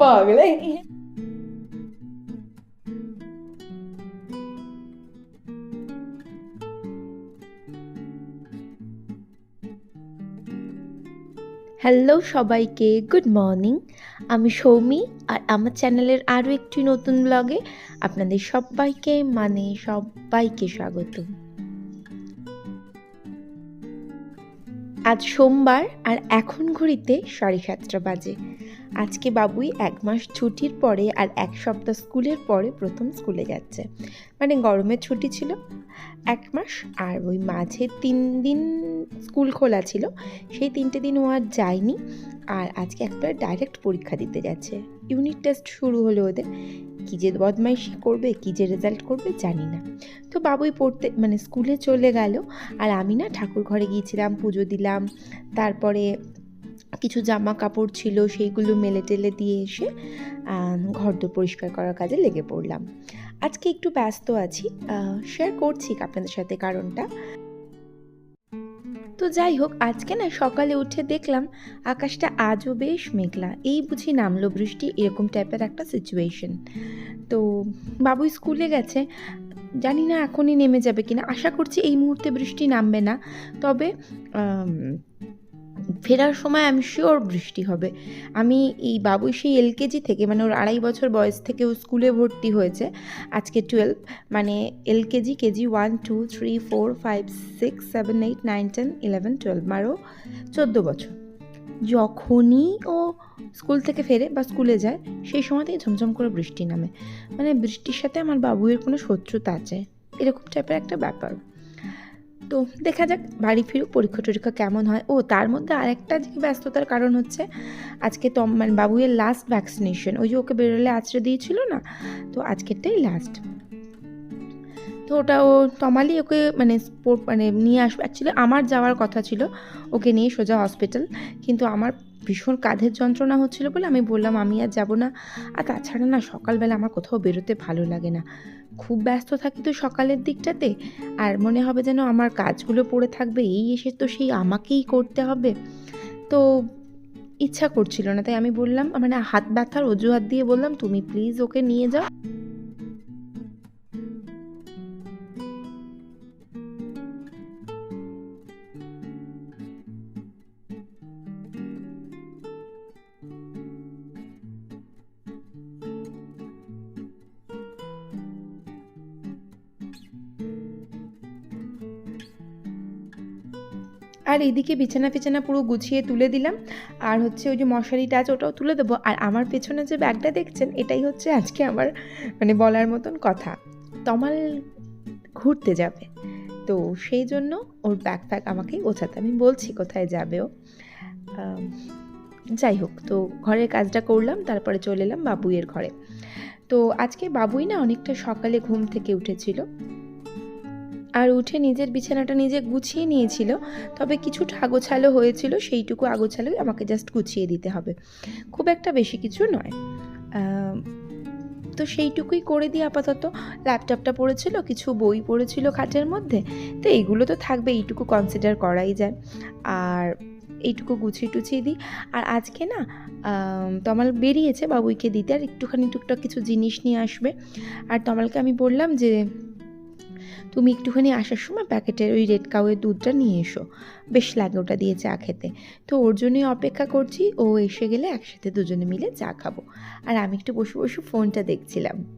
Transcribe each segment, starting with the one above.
পাগলে হ্যালো সবাইকে good morning আমি সৌমি, আর আমার চ্যানেলের আরও একটি নতুন ব্লগে আপনাদের সবাইকে মানে সবাইকে স্বাগত। আজ সোমবার, আর এখন ঘড়িতে সাড়ে সাতটা বাজে। আজকে বাবুই এক মাস ছুটির পরে আর এক সপ্তাহ স্কুলের পরে প্রথম স্কুলে যাচ্ছে। মানে গরমের ছুটি ছিল এক মাস আর ওই মাঝে তিন দিন স্কুল খোলা ছিল। সেই তিনটে দিন ও আর যায়নি আর আজকে একটা ডাইরেক্ট পরীক্ষা দিতে যাচ্ছে। ইউনিট টেস্ট শুরু হলো ওদের। কী যে বদমাইশি করবে, কী যে রেজাল্ট করবে জানি না। তো বাবুই পড়তে মানে স্কুলে চলে গেল আর আমি না ঠাকুর ঘরে গিয়েছিলাম, পুজো দিলাম। তারপরে কিছু জামা কাপড় ছিল, সেইগুলো মেলে টেলে দিয়ে এসে ঘর দোর পরিষ্কার করার কাজে লেগে পড়লাম। আজকে একটু ব্যস্ত আছি শেয়ার করছি আপনাদের সাথে কারণটা। তো যাই হোক, আজকে না সকালে উঠে দেখলাম আকাশটা আজও বেশ মেঘলা। এই বুঝি নামলো বৃষ্টি, এরকম টাইপের একটা সিচুয়েশন তো বাবু স্কুলে গেছে, জানি না এখনই নেমে যাবে কিনা। আশা করছি এই মুহূর্তে বৃষ্টি নামবে না। তবে ফেরার সময় আমি শিওর বৃষ্টি হবে। আমি এই বাবুই সেই এলকেজি থেকে মানে ওর আড়াই বছর বয়স থেকে ও স্কুলে ভর্তি হয়েছে। আজকে টুয়েলভ মানে LKG KG one two three four five six seven eight nine ten eleven twelve মারও চোদ্দ বছর। যখনই ও স্কুল থেকে ফেরে বা স্কুলে যায়, সেই সময়তেই ঝমঝম করে বৃষ্টি নামে। মানে বৃষ্টির সাথে আমার বাবুয়ের কোনো শত্রুতা আছে। এরকম টাইপের একটা ব্যাপার। তো দেখা যাক বাড়ি ফিরুক, পরীক্ষা টরীক্ষা কেমন হয়। ও, তার মধ্যে আরেকটা যে ব্যস্ততার কারণ হচ্ছে, আজকে তো মানে বাবুয়ের লাস্ট ভ্যাকসিনেশন ওই যে ওকে বেরোলে আছড়ে দিয়েছিল না? তো আজকেরটাই লাস্ট তো ওটা ও, তমালি ওকে মানে স্পোর্ট মানে নিয়ে আসবে। অ্যাকচুয়ালি আমার যাওয়ার কথা ছিল, ওকে নিয়ে সোজা হসপিটাল কিন্তু আমার ভীষণ কাঁধের যন্ত্রণা হচ্ছিল বলে আমি বললাম, আমি আর যাব না। আর তাছাড়া না, সকালবেলা আমার কোথাও বেরোতে ভালো লাগে না। খুব ব্যস্ত থাকি তো সকালের দিকটাতে, আর মনে হবে যেন আমার কাজগুলো পড়ে থাকবে, এই এসে তো সেই আমাকেই করতে হবে। তো ইচ্ছা করছিল না, তাই আমি বললাম মানে হাত ব্যথার অজুহাত দিয়ে বললাম, তুমি প্লিজ ওকে নিয়ে যাও। আর এদিকে বিছানা ফিছানা পুরো গুছিয়ে তুলে দিলাম। আর হচ্ছে ওই যে মশারিটা আছে ওটাও তুলে দেবো। আর আমার পেছনে যে ব্যাগটা দেখছেন, এটাই হচ্ছে আজকে আমার মানে বলার মতন কথা। তমাল ঘুরতে যাবে। তো সেই জন্য ওর ব্যাগ ফ্যাগ আমাকেই গোছাতে। আমি বলছি কোথায় যাবেও যাই হোক, তো ঘরের কাজটা করলাম, তারপরে চলে এলাম বাবুইয়ের ঘরে। তো আজকে বাবুই না অনেকটা সকালে ঘুম থেকে উঠেছিল। আর উঠে নিজের বিছানাটা নিজে গুছিয়ে নিয়েছিল। তবে কিছুটা আগোছালো হয়েছিল, সেইটুকু আগোছালোই আমাকে জাস্ট গুছিয়ে দিতে হবে। খুব একটা বেশি কিছু নয়। তো সেইটুকুই করে দিয়ে আপাতত ল্যাপটপটা পড়েছিল, কিছু বই পড়েছিল খাটের মধ্যে। তো এইগুলো তো থাকবে, এইটুকু কনসিডার করাই যায়। আর এইটুকু গুছিয়ে টুছিয়ে দিই। আর আজকে না তমাল বেরিয়েছে বাবুইকে দিতে, আর একটুখানি টুকটাক কিছু জিনিস নিয়ে আসবে। আর তমালকে আমি বললাম যে তুমি একটুখানি আসার সময় প্যাকেটের ওই রেড কাউয়ের দুধটা নিয়ে এসো। বেশ লাগে ওটা দিয়ে চা খেতে। তো ওর জন্যই অপেক্ষা করছি, ও এসে গেলে একসাথে দুজনে মিলে চা খাব। আর আমি একটু বসে বসে ফোনটা দেখছিলাম।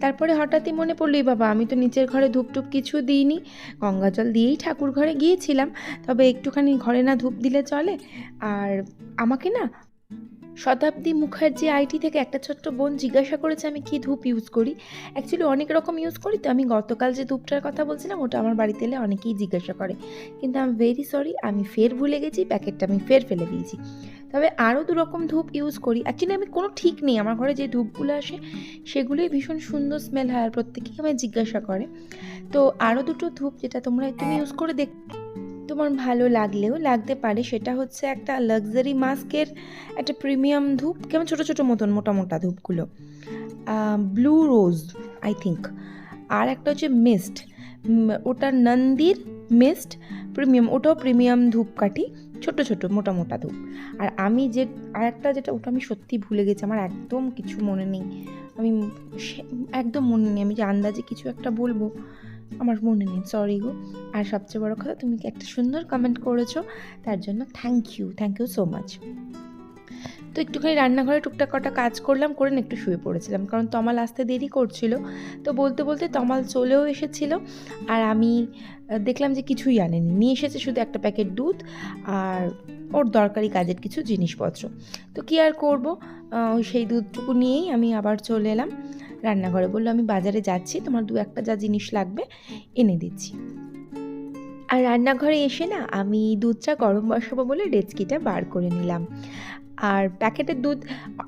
তারপরে হঠাৎই মনে পড়ল বাবা, আমি তো নিচের ঘরে ধূপটুপ কিছু দিইনি। গঙ্গা জল দিয়েই ঠাকুর ঘরে গিয়েছিলাম। তবে একটুখানি ঘরে না ধূপ দিলে চলে। আর আমাকে না শতাব্দী মুখার্জি আইটি থেকে একটা ছোট্ট বোন জিজ্ঞাসা করেছে, আমি কি ধূপ ইউজ করি? অ্যাকচুয়ালি অনেক রকম ইউজ করি, তো আমি গতকাল যে ধূপটার কথা বলছিলাম, ওটা আমার বাড়িতে এলে অনেকেই জিজ্ঞাসা করে। কিন্তু আমি ভেরি সরি আমি ফের ভুলে গেছি, প্যাকেটটা আমি ফের ফেলে দিয়েছি। তবে আরও দু রকম ধূপ ইউজ করি। অ্যাকচুয়ালি আমি কোনো ঠিক নেই, আমার ঘরে যে ধূপগুলো আসে, সেগুলোই ভীষণ সুন্দর স্মেল হয় আর প্রত্যেকেই আমায় জিজ্ঞাসা করে। তো আরও দুটো ধূপ যেটা তোমরা একটু ইউজ করে দেখ তোমার ভালো লাগলেও লাগতে পারে, সেটা হচ্ছে একটা লাক্সারি মাস্কের একটা প্রিমিয়াম ধূপ, কেমন ছোটো ছোটো মতন, মোটা মোটা ধূপগুলো। ব্লু রোজ আই থিঙ্ক আর একটা হচ্ছে মিস্ট ওটা নন্দির মিস্ট প্রিমিয়াম ওটাও প্রিমিয়াম ধূপকাঠি, ছোট ছোট, মোটা মোটা ধূপ। আর আমি যে, আর একটা যেটা, ওটা আমি সত্যি ভুলে গেছি, আমার একদম কিছু মনে নেই। আমি একদম মনে নেই, আমি যে আন্দাজে কিছু একটা বলব। আমার মনে নেই সরি গো। আর সবচেয়ে বড় কথা, তুমি একটা সুন্দর কমেন্ট করেছ, তার জন্য thank you thank you so much তো একটুখানি রান্নাঘরে টুকটাক কটা কাজ করলাম, করে একটু শুয়ে পড়েছিলাম, কারণ তমাল আসতে দেরি করছিল। তো বলতে বলতে তমাল চলেও এসেছিল, আর আমি দেখলাম যে কিছুই আনেনি। নিয়ে এসেছে শুধু একটা প্যাকেট দুধ আর ওর দরকারি কাজের কিছু জিনিসপত্র। তো কী আর করব? সেই দুধটুকু নিয়েই আমি আবার চলে এলাম। রান্নাঘরে বলল আমি বাজারে যাচ্ছি তোমার দু একটা যা জিনিস লাগবে এনে দিচ্ছি। আর রান্নাঘরে এসে না আমি দুধটা গরম বসাবো বলে ডেচকিটা বার করে নিলাম। আর প্যাকেটের দুধ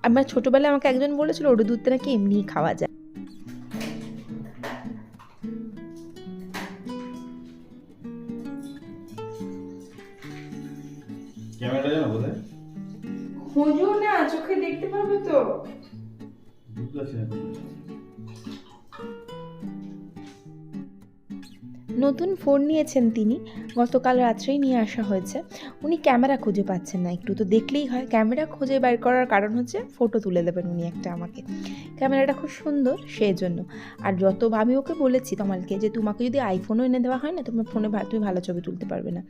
আমার ছোটোবেলায় আমাকে একজন বলেছিল ওর দুধটা নাকি এমনিই খাওয়া যায়। ক্যামেরা জানো কোথায়? খোঁজো না চোখে দেখতে পাবে তো। বুঝতে পারছি না নতুন ফোন নিয়েছেন তিনি, গতকাল রাত্রেই নিয়ে আসা হয়েছে। উনি ক্যামেরা খুঁজে পাচ্ছেন না একটু, তো দেখলেই হয়। ক্যামেরা খুঁজে বের করার কারণ হচ্ছে ফটো তুলে দেবেন উনি একটা আমাকে। ক্যামেরাটা খুব সুন্দর সেই জন্য। আর যত আমি ওকে বলেছি তোমালকে যে তোমাকে যদি আইফোনও এনে দেওয়া হয় না, তোমার ফোনে তুমি ভালো ছবি তুলতে পারবে না।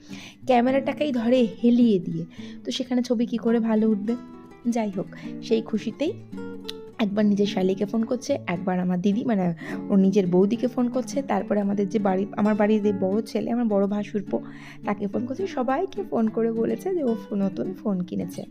ক্যামেরাটাকেই ধরে হেলিয়ে দিয়ে, তো সেখানে ছবি কি করে ভালো উঠবে? যাই হোক, সেই খুশিতেই একবার নিজের শালিকে ফোন করছে, একবার আমার দিদি মানে ওর নিজের বৌদিকে ফোন করছে, তারপরে আমাদের যে বাড়ি, আমার বাড়ির যে বড় ছেলে, আমার বড় ভাসুরপো, তাকে ফোন করছে, সবাইকে ফোন করে বলেছে যে ও নতুন ফোন কিনেছে।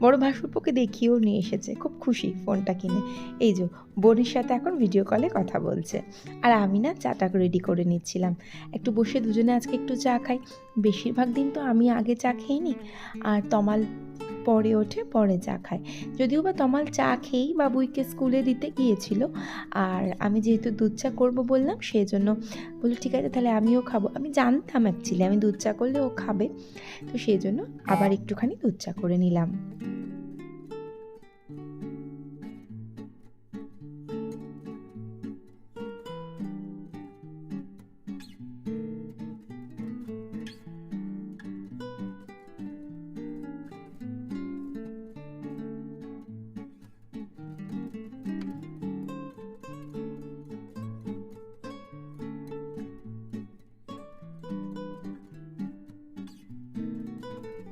বড় ভাসুরপোকে দেখিয়েও নিয়ে এসেছে, খুব খুশি ফোনটা কিনে। এই যে, বোনের সাথে এখন ভিডিও কলে কথা বলছে। আর আমি না চাটা রেডি করে নিচ্ছিলাম। একটু বসে দুজনে আজকে একটু চা খাই। বেশিরভাগ দিন তো আমি আগে চা খেয়ে নিই আর তমাল পরে ওঠে, পরে চা খায়। যদিও বা তমাল চা খেয়েই বাবুইকে স্কুলে দিতে গিয়েছিল। আর আমি যেহেতু দুধ চা করব বললাম সেই জন্য বলল, ঠিক আছে, তাহলে আমিও খাব। আমি জানতাম অ্যাকচুয়ালি আমি দুধ চা করলে ও খাবে। তো সেই জন্য আবার একটুখানি দুধ চা করে নিলাম।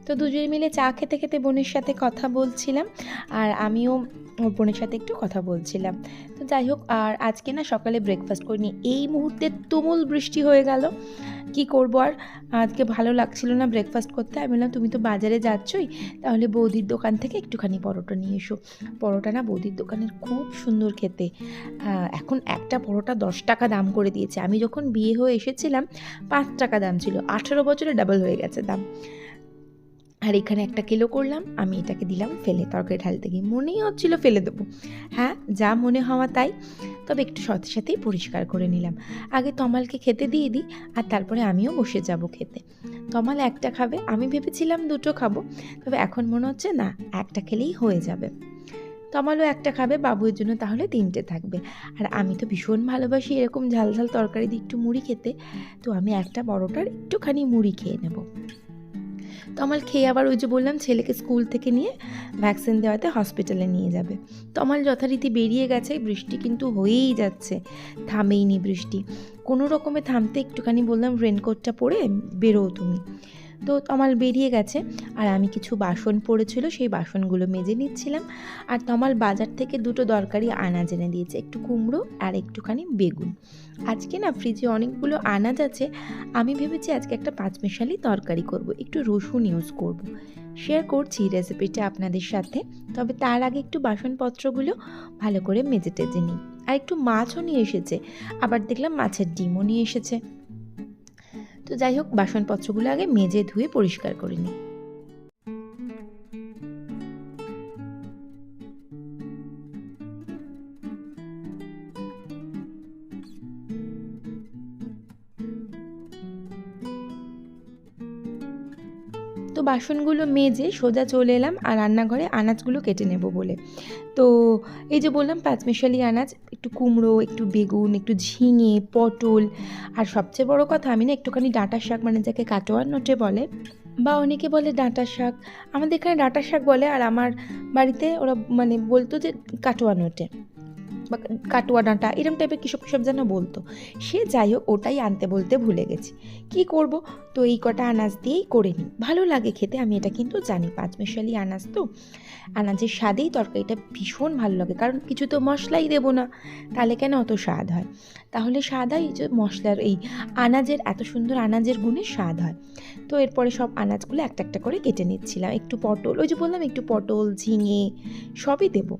তো দুজনে মিলে চা খেতে খেতে বোনের সাথে কথা বলছিলাম আর আমিও ওর বোনের সাথে একটু কথা বলছিলাম। তো যাই হোক, আর আজকে না সকালে ব্রেকফাস্ট করিনি। এই মুহূর্তে তুমুল বৃষ্টি হয়ে গেল। কি করব আর? আজকে ভালো লাগছিল না ব্রেকফাস্ট করতে। আমি বললাম, তুমি তো বাজারে যাচ্ছই, তাহলে বৌদির দোকান থেকে একটুখানি পরোটা নিয়ে এসো। পরোটা না বৌদির দোকানের খুব সুন্দর খেতে। এখন একটা পরোটা দশ টাকা দাম করে দিয়েছে। আমি যখন বিয়ে হয়ে এসেছিলাম, পাঁচ টাকা দাম ছিল। আঠেরো বছরে ডাবল হয়ে গেছে দাম। আর এখানে একটা কিলো করলাম, আমি এটাকে দিলাম ফেলে তরকারি ঢালতে গিয়ে। মনেই হচ্ছিল ফেলে দেবো। হ্যাঁ যা মনে হওয়া তাই। তবে একটু সাথে সাথেই পরিষ্কার করে নিলাম। আগে তমালকে খেতে দিয়ে দিই, আর তারপরে আমিও বসে যাব খেতে। তমাল একটা খাবে, আমি ভেবেছিলাম দুটো খাব, তবে এখন মনে হচ্ছে না, একটা খেলেই হয়ে যাবে। তমালও একটা খাবে বাবুর জন্য তাহলে তিনটে থাকবে। আর আমি তো ভীষণ ভালোবাসি এরকম ঝাল ঝাল তরকারি দিয়ে একটু মুড়ি খেতে, তো আমি একটা বড়টার একটুখানি মুড়ি খেয়ে নেব। তমাল খেয়ে আবার ওই যে বললাম, ছেলেকে স্কুল থেকে নিয়ে ভ্যাকসিন দেওয়াতে হসপিটালে নিয়ে যাবে। তো আমার যথারীতি বেরিয়ে গেছে, বৃষ্টি কিন্তু হয়েই যাচ্ছে থামেইনি বৃষ্টি। কোনো রকমে থামতে একটুখানি বললাম রেনকোটটা পরে বেরো তুমি। তো তমাল বেরিয়ে গেছে। আর আমি কিছু বাসন পড়েছিল, সেই বাসনগুলো মেজে নিচ্ছিলাম। আর তমাল বাজার থেকে দুটো দরকারি আনাজ এনে দিয়েছে, একটু কুমড়ো আর একটুখানি বেগুন। আজকে না ফ্রিজে অনেকগুলো আনাজ আছে, আমি ভেবেছি আজকে একটা পাঁচমিশালি তরকারি করব, একটু রসুন ইউজ করব। শেয়ার করছি রেসিপিটা আপনাদের সাথে, তবে তার আগে একটু বাসনপত্রগুলো ভালো করে মেজে টেজে নিই। আর একটু মাছও নিয়ে এসেছে, আবার দেখলাম মাছের ডিমও নিয়ে এসেছে। তো যাই হোক, বাসনপত্রগুলো আগে মেজে ধুয়ে পরিষ্কার করে নিই। তো বাসনগুলো মেজে সোজা চলে এলাম আর রান্নাঘরে আনাজগুলো কেটে নেব বলে। তো এই যে বললাম পাঁচমিশালি আনাজ একটু কুমড়ো, একটু বেগুন, একটু ঝিঙে, পটল। আর সবচেয়ে বড় কথা, আমি না একটুখানি ডাঁটা শাক মানে যাকে কাটোয়ার নোটে বলে, বা অনেকে বলে ডাঁটা শাক। আমাদের এখানে ডাঁটা শাক বলে, আর আমার বাড়িতে ওরা মানে বলতো যে কাটোয়া নোটে। বা কাটুয়া ডাঁটা, এরম টাইপের কিসব কিসব যেন বলতো। সে যাই হোক, ওটাই আনতে বলতে ভুলে গেছি। কি করব? তো এই কটা আনাজ দিয়েই করে নিই। ভালো লাগে খেতে, আমি এটা কিন্তু জানি। পাঁচমিশালি আনাজ তো। আনাজের স্বাদেই তরকারিটা ভীষণ ভালো লাগে। কারণ কিছু তো মশলাই দেবো না। তাহলে কেন অত স্বাদ হয়? তাহলে স্বাদ হয় যে মশলার এই আনাজের, এত সুন্দর আনাজের গুণে স্বাদ হয়। তো এরপরে সব আনাজগুলো একটা একটা করে কেটে নিচ্ছিলাম। একটু পটল, ওই যে বললাম একটু পটল, ঝিঙে, সবই দেবো।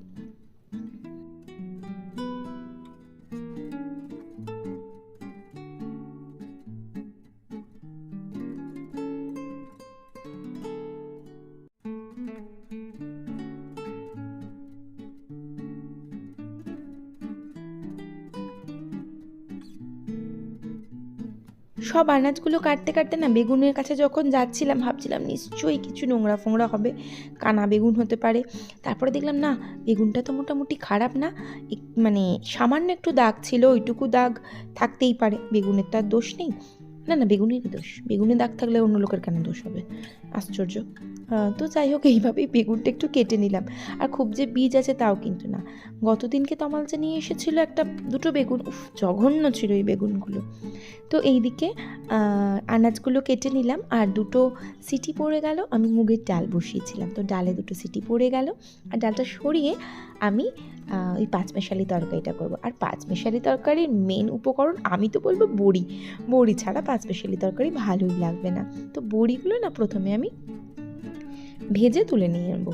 সব আনাজগুলো কাটতে কাটতে না বেগুনের কাছে যখন যাচ্ছিলাম, ভাবছিলাম নিশ্চয়ই কিছু নোংরা ফোংরা হবে, কানা বেগুন হতে পারে। তারপরে দেখলাম না, বেগুনটা তো মোটামুটি খারাপ না মানে সামান্য একটু দাগ ছিল, ওইটুকু দাগ থাকতেই পারে, বেগুনের তো আর দোষ নেই। না না বেগুনেরই দোষ। বেগুনে দাগ থাকলে অন্য লোকের কেন দোষ হবে? আশ্চর্য। তো যাই হোক, এইভাবেই বেগুনটা একটু কেটে নিলাম। আর খুব যে বীজ আছে তাও কিন্তু না। গতদিনকে তমাল যে নিয়ে এসেছিল একটা, দুটো বেগুন, উফ, জঘন্য ছিল এই বেগুনগুলো। তো এইদিকে আনাজগুলো কেটে নিলাম। আর দুটো সিটি পড়ে গেল, আমি মুগের ডাল বসিয়েছিলাম। তো ডালে দুটো সিটি পড়ে গেল। আর ডালটা সরিয়ে আমি ওই পাঁচমেশালি তরকারিটা করব। আর পাঁচমেশালি তরকারির মেন উপকরণ আমি তো বলব বড়ি। বড়ি ছাড়া পাঁচমেশালি তরকারি ভালোই লাগবে না। তো বড়িগুলো না প্রথমে আমি ভেজে তুলে নিয়ে নেব।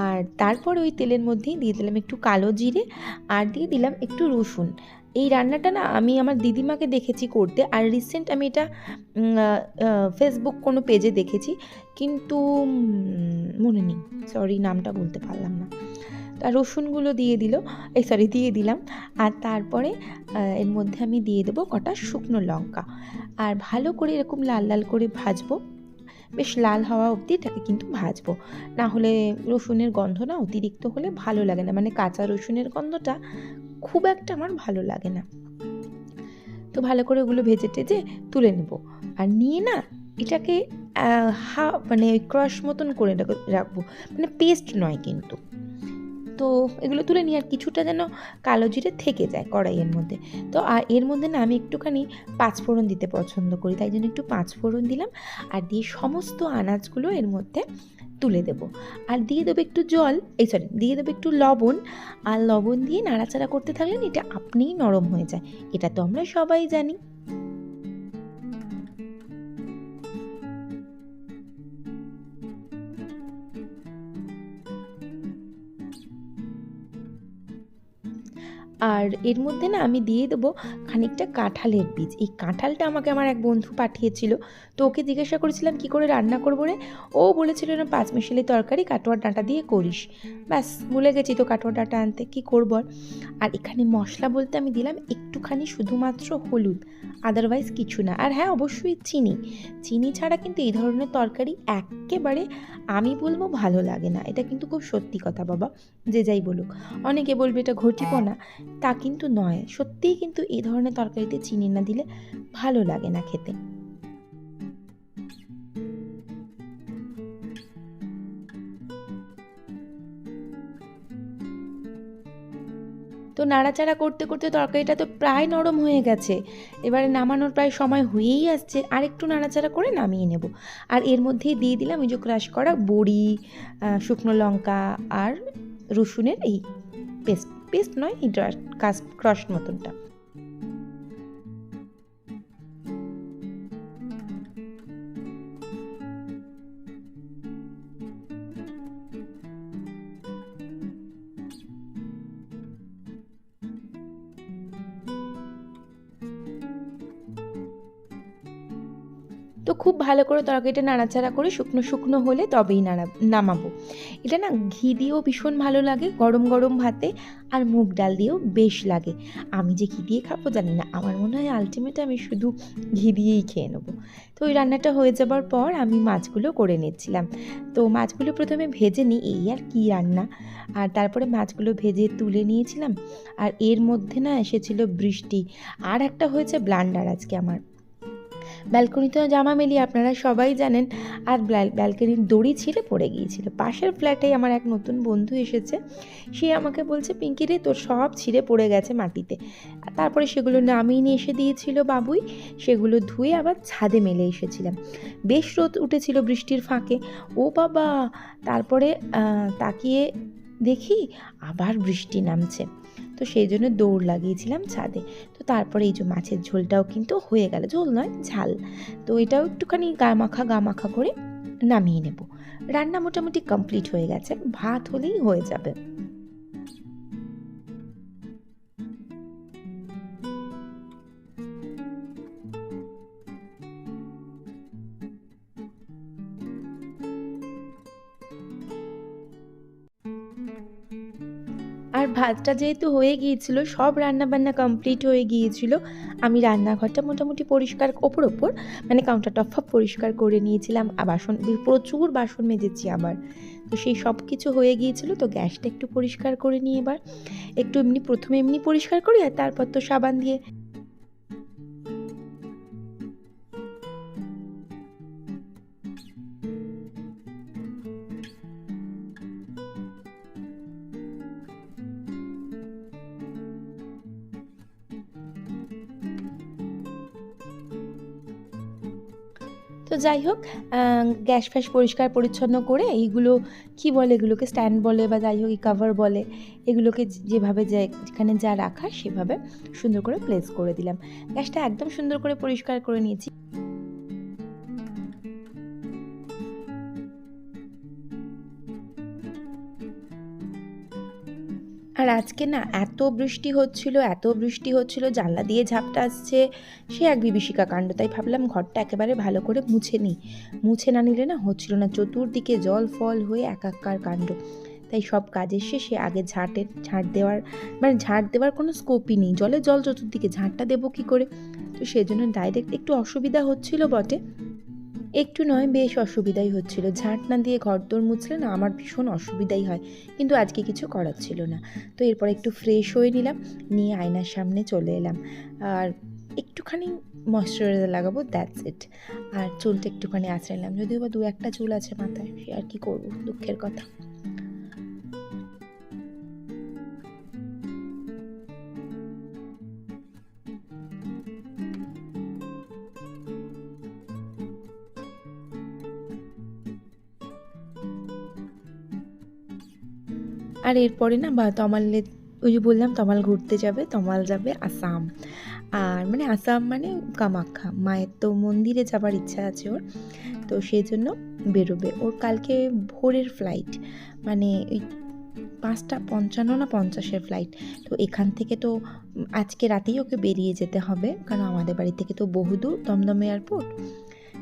আর তারপর ওই তেলের মধ্যেই দিয়ে দিলাম একটু কালো জিরে আর দিয়ে দিলাম একটু রসুন। এই রান্নাটা না আমি আমার দিদিমাকে দেখেছি করতে আর রিসেন্ট আমি এটা ফেসবুক কোনো পেজে দেখেছি। কিন্তু মনে নেই। সরি নামটা বলতে পারলাম না। তা রসুনগুলো দিয়ে দিল, এই সরি দিয়ে দিলাম। আর তারপরে এর মধ্যে আমি দিয়ে দেবো কটা শুকনো লঙ্কা। আর ভালো করে এরকম লাল লাল করে ভাজবো। বেশ লাল হওয়া অবধি এটাকে কিন্তু ভাজবো। না হলে রসুনের গন্ধ না অতিরিক্ত হলে ভালো লাগে না। মানে কাঁচা রসুনের গন্ধটা খুব একটা আমার ভালো লাগে না। তো ভালো করে ওগুলো ভেজে টেজে তুলে নেব। আর নিয়ে না এটাকে হা মানে ক্রাশ মতন করে রাখ- রাখব। মানে পেস্ট নয় কিন্তু। তো এগুলো তুলে নিই আর কিছুটা যেন কালো জিরে থেকে যায় কড়াইয়ের মধ্যে। তো আর এর মধ্যে না আমি একটুখানি পাঁচফোড়ন দিতে পছন্দ করি, তাই জন্য একটু পাঁচফোড়ন দিলাম আর দিয়ে সমস্ত আনাজগুলো এর মধ্যে তুলে দেব। আর দিয়ে দেবো একটু জল, এই সরি দিয়ে দেবো একটু লবণ, আর লবণ দিয়ে নাড়াচাড়া করতে থাকলেন এটা আপনিই নরম হয়ে যায়, এটা তো আমরা সবাই জানি। আর এর মধ্যে না আমি দিয়ে দেবো খানিকটা কাঁঠালের বীজ। এই কাঁঠালটা আমাকে আমার এক বন্ধু পাঠিয়েছিল। তো ওকে জিজ্ঞাসা করেছিলাম, কি করে রান্না করব রে? ও বলেছিল, না, পাঁচ মিশালি তরকারি, কাটোয়ার ডাঁটা দিয়ে করিস। ব্যাস, ভুলে গেছি তো কাটোয়ার ডাঁটা আনতে, কী করব আর? এখানে মশলা বলতে আমি দিলাম একটুখানি শুধুমাত্র হলুদ আদারওয়াইজ কিছু না। আর হ্যাঁ অবশ্যই চিনি। চিনি ছাড়া কিন্তু এই ধরনের তরকারি একেবারে আমি বলব ভালো লাগে না। এটা কিন্তু খুব সত্যি কথা বাবা, যে যাই বলুক। অনেকে বলবে এটা ঘটিপনা। তা কিন্তু নয়। সত্যিই কিন্তু এই ধরনের তরকারিতে চিনি না দিলে ভালো লাগে না খেতে। তো নাড়াচাড়া করতে করতে তরকারিটা তো প্রায় নরম হয়ে গেছে। এবারে নামানোর প্রায় সময় হয়েই আসছে। আর একটু নাড়াচাড়া করে নামিয়ে নেব। আর এর মধ্যেই দিয়ে দিলাম এই যে ক্রাশ করা বড়ি শুকনো লঙ্কা আর রসুনের এই পেস্ট। পেস্ট নয় এই কাস ক্রাশ মতনটা। ভালো করে তরকারিটা নাড়াচাড়া করে শুকনো শুকনো হলে তবেই নাড়া নামাবো। এটা না ঘি দিয়েও ভীষণ ভালো লাগে, গরম গরম ভাতে, আর মুগ ডাল দিয়েও বেশ লাগে। আমি যে ঘি দিয়ে খাব জানি না, আমার মনে হয় আলটিমেট আমি শুধু ঘি দিয়েই খেয়ে নেব। তো ওই রান্নাটা হয়ে যাবার পর আমি মাছগুলো করে নিচ্ছিলাম। তো মাছগুলো প্রথমে ভেজে নিই, এই আর কি রান্না। আর তারপরে মাছগুলো ভেজে তুলে নিয়েছিলাম, আর এর মধ্যে না এসেছিল বৃষ্টি। আর একটা হয়েছে ব্লান্ডার আজকে আমার। ব্যালকনিতে জামা মেলি আপনারা সবাই জানেন, আর ব্যালকনির দড়ি ছিঁড়ে পড়ে গিয়েছিল। পাশের ফ্ল্যাটে আমার এক নতুন বন্ধু এসেছে। সে আমাকে বলছে, পিঙ্কি রে, তোর সব ছিঁড়ে পড়ে গেছে মাটিতে। তারপরে সেগুলো নামিয়ে নিয়ে এসে দিয়েছিল বাবুই। সেগুলো ধুয়ে আবার ছাদে মেলে এসেছিলাম। বেশ রোদ উঠেছিল বৃষ্টির ফাঁকে। ও বাবা! তারপরে তাকিয়ে দেখি আবার বৃষ্টি নামছে। তো সেই জন্য দৌড় লাগিয়েছিলাম ছাদে। তো তারপরে এই যে মাছের ঝোলটাও কিন্তু হয়ে গেল। ঝোল নয়, ঝাল। তো এটাও একটুখানি গা মাখা গা মাখা করে নামিয়ে নেব। রান্না মোটামুটি কমপ্লিট হয়ে গেছে। ভাত হলেই হয়ে যাবে। ভাতটা যেহেতু হয়ে গিয়েছিল, সব রান্নাবান্না কমপ্লিট হয়ে গিয়েছিল, আমি রান্নাঘরটা মোটামুটি পরিষ্কার, ওপর ওপর মানে কাউন্টার টপ পরিষ্কার করে নিয়েছিলাম। আর বাসন, প্রচুর বাসন মেজেছি আবার তো সেই সব কিছু হয়ে গিয়েছিল, তো গ্যাসটা একটু পরিষ্কার করে নিয়ে এবার। একটু এমনি, প্রথমে এমনি পরিষ্কার করি আর তারপর তো সাবান দিয়ে যাই হোক গ্যাস ফ্যাস পরিষ্কার পরিচ্ছন্ন করে এইগুলো, কি বলে এগুলোকে, স্ট্যান্ড বলে বা যাই হোক কাভার বলে, এগুলোকে যেভাবে যেখানে যা রাখা সেভাবে সুন্দর করে প্লেস করে দিলাম। গ্যাসটা একদম সুন্দর করে পরিষ্কার করে নিয়েছি। আর আজকে না এত বৃষ্টি হচ্ছিল, এত বৃষ্টি হচ্ছিল, জানলা দিয়ে ঝাপটা আসছে। সে এক বিভীষিকা কাণ্ড, তাই ভাবলাম ঘরটা একেবারে ভালো করে মুছে নিই। মুছে না নিলে না হচ্ছিল না, চতুর্দিকে জল ফল হয়ে একাকার কাণ্ড। তাই সব কাজের শেষে আগে ঝাঁটের ঝাঁট দেওয়ার মানে ঝাঁট দেওয়ার কোনো স্কোপই নেই। জলে জল চতুর্দিকে ঝাঁটটা দেবো কী করে? তো সেজন্য ডাইরেক্ট একটু অসুবিধা হচ্ছিল বটে। একটু নয়, বেশ অসুবিধাই হচ্ছিল। ঝাঁট না দিয়ে ঘর দোর মুছলে না আমার ভীষণ অসুবিধাই হয়, কিন্তু আজকে কিছু করার ছিল না। তো এরপর একটু ফ্রেশ হয়ে নিলাম, নিয়ে আয়নার সামনে চলে এলাম। আর একটুখানি ময়শ্চারাইজার লাগাবো দ্যাটস ইট আর চুলটা একটুখানি আঁচড়ে নিলাম, যদিও বা দু একটা চুল আছে মাথায়, সে আর কি করব, দুঃখের কথা। আর এরপরে না বা তমালে, ওই যে বললাম তমাল ঘুরতে যাবে, তমাল যাবে আসাম। আর মানে আসাম মানে কামাখ্যা, মায়ের তো মন্দিরে যাবার ইচ্ছা আছে ওর, তো সেই জন্য বেরোবে। ওর কালকে ভোরের ফ্লাইট মানে ওই পাঁচটা, পঞ্চান্ন না পঞ্চাশের ফ্লাইট তো এখান থেকে তো আজকে রাতেই ওকে বেরিয়ে যেতে হবে, কারণ আমাদের বাড়ি থেকে তো বহুদূর, দমদম এয়ারপোর্ট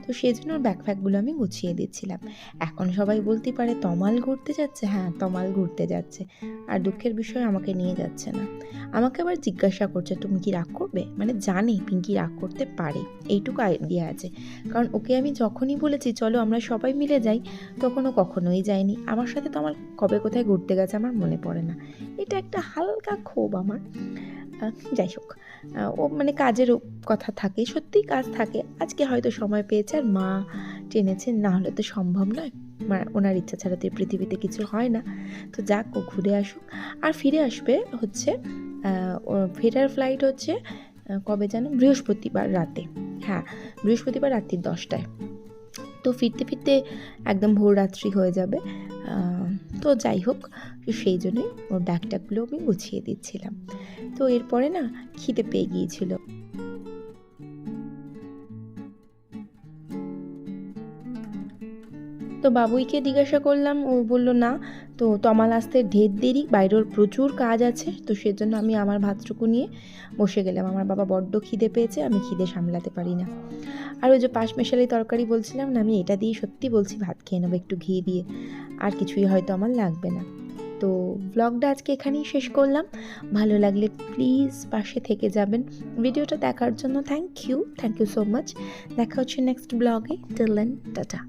তো সেই জন্য ওর ব্যাগ ফ্যাগগুলো আমি গুছিয়ে দিচ্ছিলাম। এখন সবাই বলতে পারে, তমাল ঘুরতে যাচ্ছে? হ্যাঁ তমাল ঘুরতে যাচ্ছে। আর দুঃখের বিষয়, আমাকে নিয়ে যাচ্ছে না। আমাকে আবার জিজ্ঞাসা করছে, তুমি কি রাগ করবে? মানে জানি, পিঙ্কি রাগ করতে পারে। এইটুকু আইডিয়া আছে। কারণ ওকে আমি যখনই বলেছি, চলো আমরা সবাই মিলে যাই তখন ও কখনোই যায়নি। আমার সাথে তো আমার কবে কোথায় ঘুরতে গেছে আমার মনে পড়ে না। এটা একটা হালকা ক্ষোভ আমার। যাই হোক। ও মানে কাজের কথা থাকে, সত্যিই কাজ থাকে। আজকে হয়তো সময় পেয়েছে আর মা টেনেছে না হলে তো সম্ভব নয়। ওনার ইচ্ছা ছাড়া তো এই পৃথিবীতে কিছু হয় না। তো যাক, ও ঘুরে আসুক। আর ফিরে আসবে হচ্ছে ফেরার ফ্লাইট হচ্ছে কবে যেন? বৃহস্পতিবার রাতে। হ্যাঁ বৃহস্পতিবার রাত্রির দশটায়। তো ফিরতে ফিরতে একদম ভোর রাত্রি হয়ে যাবে। তো যাই হোক, সেই জন্যই ওর ব্যাগটাগুলো আমি গুছিয়ে দিচ্ছিলাম। তো এরপরে না খিদে পেয়ে গিয়েছিল। তো বাবুইকে জিজ্ঞাসা করলাম, ও বলল, না, তো তমাল আসতে ঢের দেরি, বাইরের প্রচুর কাজ আছে, তো সেজন্য আমি আমার ভাতটুকু নিয়ে বসে গেলাম। আমার বাবা বড্ড খিদে পেয়েছে, আমি খিদে সামলাতে পারি না। আর ওই যে পাঁচ মেশালি তরকারি বলছিলাম না, আমি এটা দিয়ে সত্যি বলছি, ভাত খেয়ে নেব একটু ঘি দিয়ে, আর কিছুই হয়তো আমার লাগবে না। তো ব্লগটা আজকে এখানেই শেষ করলাম। ভালো লাগলে প্লিজ পাশে থেকে যাবেন। ভিডিওটা দেখার জন্য thank you thank you so much দেখা হচ্ছে নেক্সট ব্লগে টিল টাটা